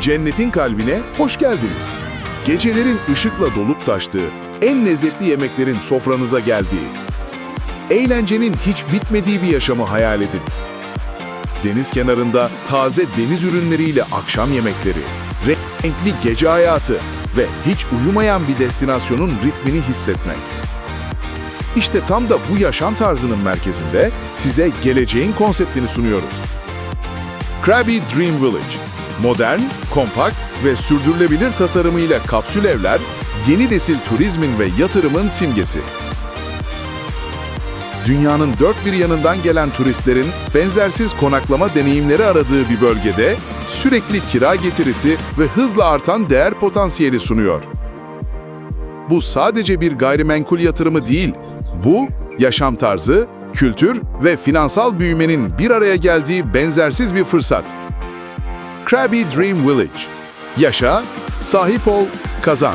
Cennetin kalbine hoş geldiniz. Gecelerin ışıkla dolup taştığı, en lezzetli yemeklerin sofranıza geldiği, eğlencenin hiç bitmediği bir yaşamı hayal edin. Deniz kenarında taze deniz ürünleriyle akşam yemekleri, renkli gece hayatı ve hiç uyumayan bir destinasyonun ritmini hissetmek. İşte tam da bu yaşam tarzının merkezinde size geleceğin konseptini sunuyoruz. Krabby Dream Village. Modern, kompakt ve sürdürülebilir tasarımıyla kapsül evler, yeni nesil turizmin ve yatırımın simgesi. Dünyanın dört bir yanından gelen turistlerin benzersiz konaklama deneyimleri aradığı bir bölgede sürekli kira getirisi ve hızla artan değer potansiyeli sunuyor. Bu sadece bir gayrimenkul yatırımı değil, bu yaşam tarzı, kültür ve finansal büyümenin bir araya geldiği benzersiz bir fırsat. Krabby Dream Village. Yaşa, sahip ol, kazan.